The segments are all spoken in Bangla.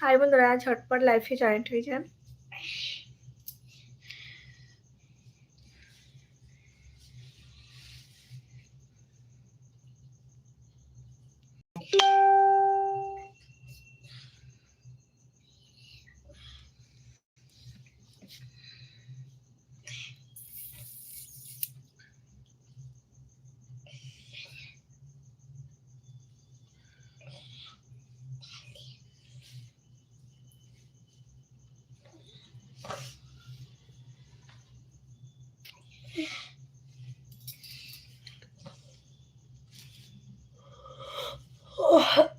হাই বন্ধুরা ঝটপট লাইফে জয়েন্ট হয়ে যান। 我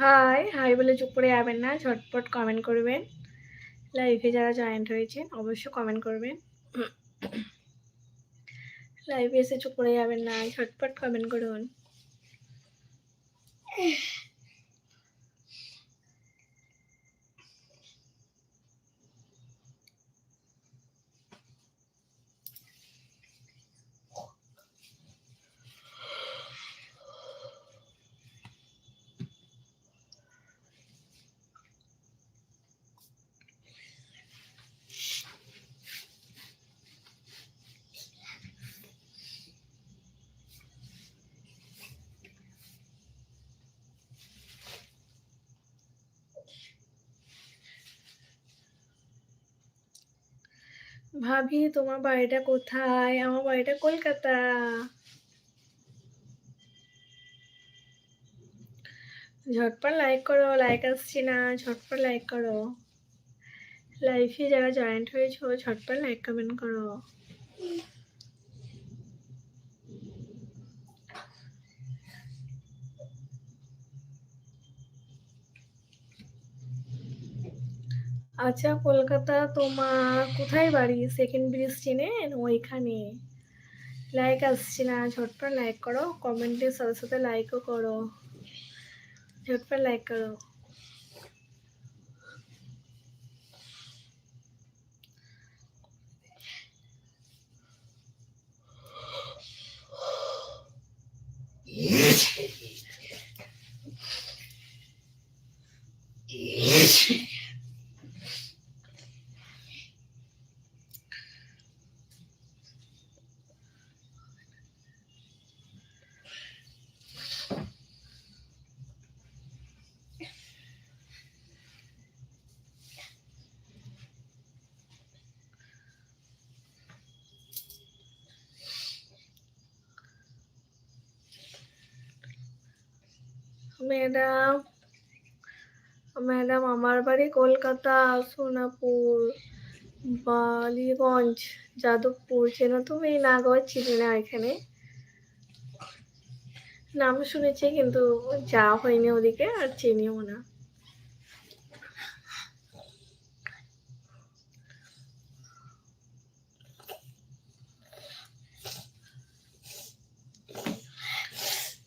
হাই হাই বলে চুপ করে যাবেন না, ঝটপট কমেন্ট করবেন। লাইভে যারা জয়েন্ট হয়েছেন, অবশ্যই কমেন্ট করবেন। লাইভে এসে চুপ করে যাবেন না, ঝটপট কমেন্ট করুন। ভাবি, তোমার বাড়িটা কোথায়? আমার বাড়িটা কলকাতা। ঝটপট লাইক করো লাইক আসছি না। ঝটপট লাইক করো। লাইফে যারা জয়েন্ট হয়েছো, ঝটপট লাইক কমেন্ট করো। আচ্ছা কলকাতা তোমার কোথায় বাড়ি? সেকেন্ড ব্রিজ চেনেন ওইখানে? লাইক আসছে না, ঝটপট লাইক করো। কমেন্টের সাথে সাথে লাইকও করো। ঝটপট লাইক করো। ম্যাডাম ম্যাডাম, আমার বাড়ি কলকাতা, সোনাপুর, বালিগঞ্জ, যাদবপুর। চেনো তুমি? নাগর চিনি না এখানে। নাম শুনেছি, কিন্তু যা হয়নি ওদিকে, আর চিনিও না।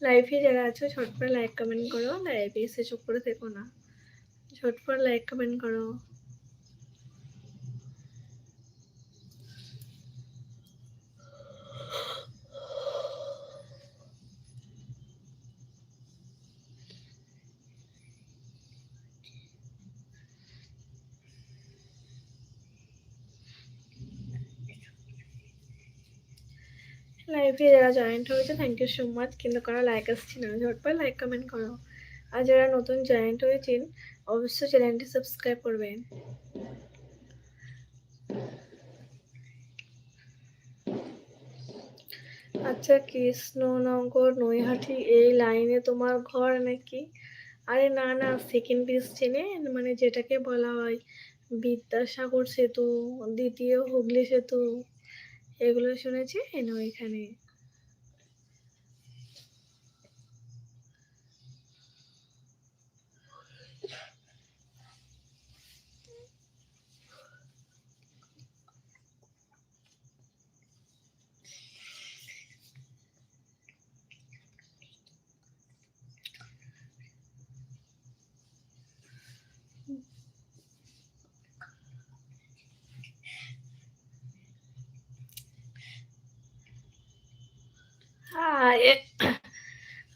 লাইভে যারা আছো, ঝটপট লাইক কমেন্ট করো। লাইভে এসে চুপ করে থেকো না। ঝটপট লাইক কমেন্ট করো। লাইভে যারা জয়েন্ট হয়েছে থ্যাংক ইউ সো মাচ কিন্তু কারও লাইক আসছে না, ঝটপট লাইক কমেন্ট করো। আর যারা নতুন জয়েন্ট হয়েছেন, অবশ্যই চ্যানেলটি সাবস্ক্রাইব করবেন। আচ্ছা কৃষ্ণনগর, নৈহাটি, এই লাইনে তোমার ঘর নাকি? আরে না না সেকেন্ড ব্রিজ চেনেন মানে যেটাকে বলা হয় বিদ্যাসাগর সেতু, দ্বিতীয় হুগলি সেতু। এগুলো শুনেছি আরে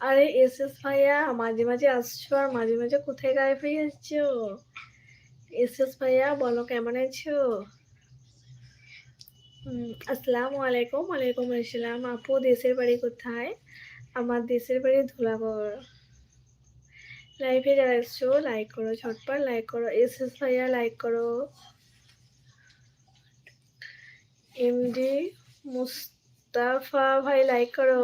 আরে এস এস ভাইয়া, মাঝে মাঝে আসছো আর মাঝে মাঝে কোথায় গায়েব হয়ে যাচ্ছো? এস এস ভাইয়া, বলো কেমন আছো? আসসালামু আলাইকুম, ওয়ালাইকুম আসসালাম। আপু, দেশের বাড়ি কোথায়? আমার দেশের বাড়ি ধুলাগড়। লাইভে যারা এসছো লাইক করো, ঝটপট লাইক করো। এস এস ভাইয়া লাইক করো। এমডি মুস্তাফা ভাই লাইক করো।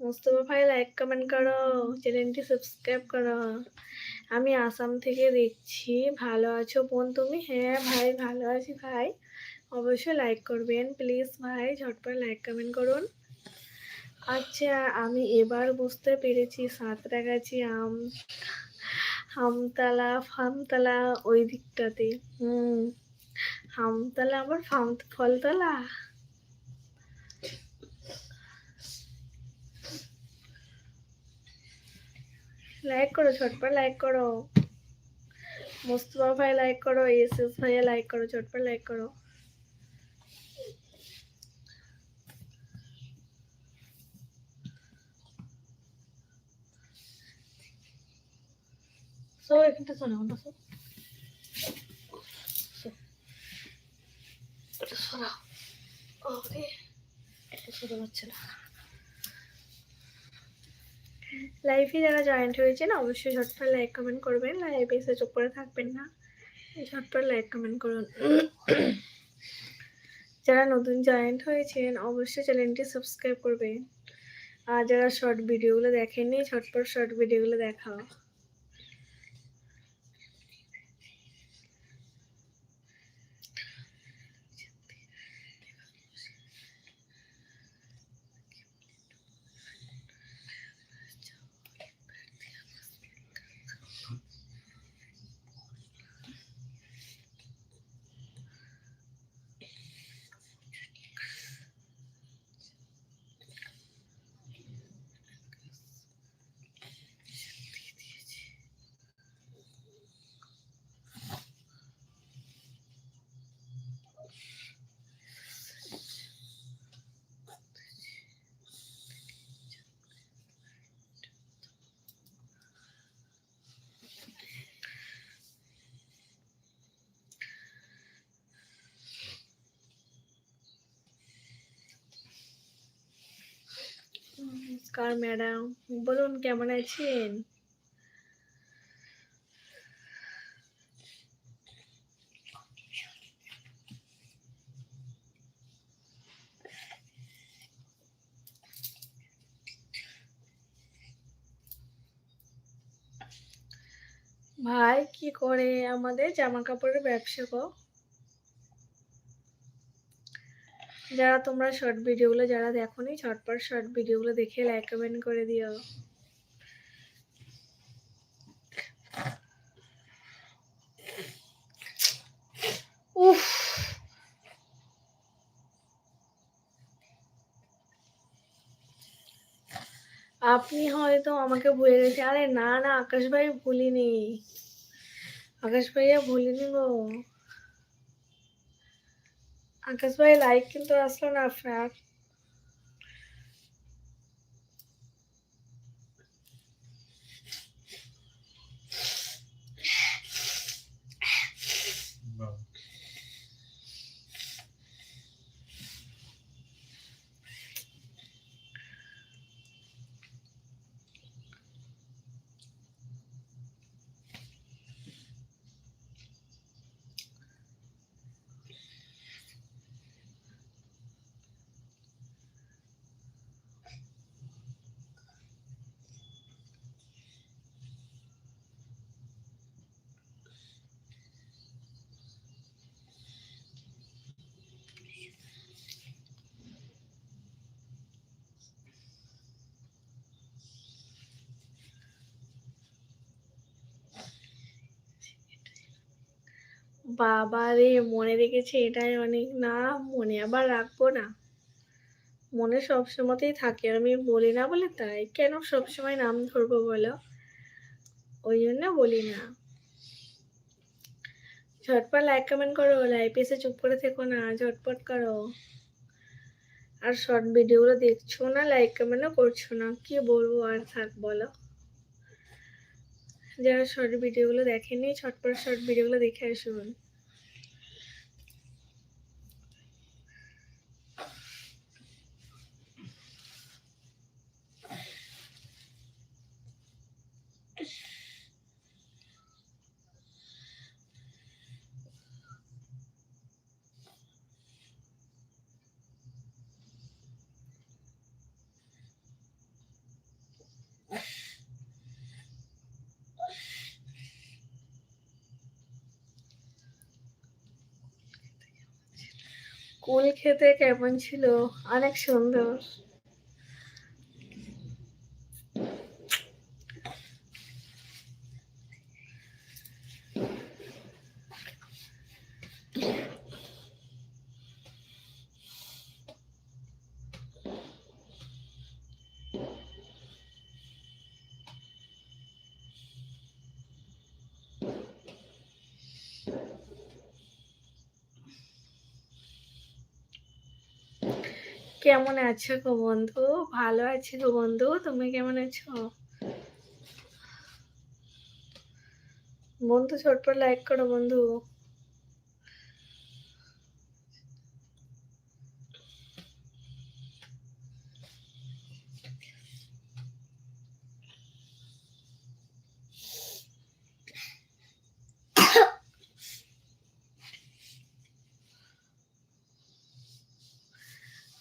মুস্তফা ভাই লাইক কমেন্ট করো। চ্যানেলটি সাবস্ক্রাইব করো। আমি আসাম থেকে দেখছি। ভালো আছো বোন তুমি? হ্যাঁ ভাই, ভালো আছি ভাই। অবশ্যই লাইক করবেন। প্লিজ ভাই, ঝটপট লাইক কমেন্ট করুন। আচ্ছা আমি এবার বুঝতে পেরেছি। সাঁতরাগাছি আম, হামতলা, ফামতলা ওই দিকটাতে। হুম, হামতলা আবার ফাম, ফলতলা? লাইক করো, ঝটপট লাইক করো। মুস্তফা ভাই লাইক করো এস এস ভাইয়া লাইক করো, ঝটপট লাইক করো। সো এখানটা শোনো আমরা সো এটা সরাও এটা সরা যাচ্ছে না। লাইভে যারা জয়েন্ট হয়েছেন, অবশ্যই ঝটপট লাইক কমেন্ট করবেন। লাইভে এসে চোখ করে থাকবেন না। ঝটপট লাইক কমেন্ট করুন। যারা নতুন জয়েন্ট হয়েছেন, অবশ্যই চ্যানেলটি সাবস্ক্রাইব করবেন। আর যারা শর্ট ভিডিওগুলো দেখেননি, ঝটপট শর্ট ভিডিওগুলো দেখাও। নমস্কার ম্যাডাম। বলুন কেমন আছেন? ভাই কি করে? আমাদের জামা কাপড়ের ব্যবসা গো। যারা তোমরা শর্ট ভিডিওগুলো যারা দেখোনি, ঝটপট শর্ট ভিডিওগুলো দেখে লাইক কমেন্ট করে দিও। আপনি হয়তো আমাকে ভুলে গেছে। আরে না না, আকাশ ভাই ভুলিনি। আকাশ ভাইয়া ভুলিনি গো। আকাশ ভাই লাইক কিন্তু আসলো না আপনার বাবা রে, মনে রেখেছে এটাই অনেক। না, মনে আবার রাখব না। মনে সবসময়তেই থাকে আমি বলি না বলে তাই। কেন সবসময় নাম ধরবো বলো? ওই জন্য বলি না। ঝটপট লাইক কমেন্ট করো লাইভ এসে চুপ করে থেকো না, ঝটপট করো। আর শর্ট ভিডিওগুলো দেখছ না লাইক কমেন্টও করছ না, কি বলব আর থাক বলো। যারা শর্ট ভিডিওগুলো দেখেনি ছটপট শর্ট ভিডিওগুলো দেখে আসুন। কুল খেতে কেমন ছিল? অনেক সুন্দর। কেমন আছো গো বন্ধু? ভালো আছি গো বন্ধু, তুমি কেমন আছো? বন্ধু, ছোট্ট লাইক করো বন্ধু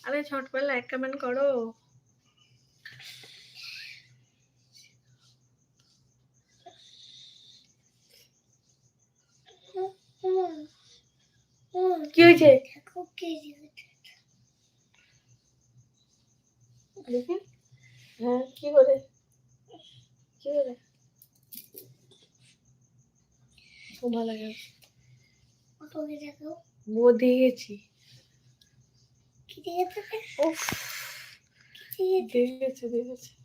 আরে ছোটপট লাইক কমেন্ট করো। কি হয়েছে? দেখি। হ্যাঁ কি করে কি করে ভালো লাগে। ও দিয়ে দিয়েছে উফ দিয়ে গেছে দিয়ে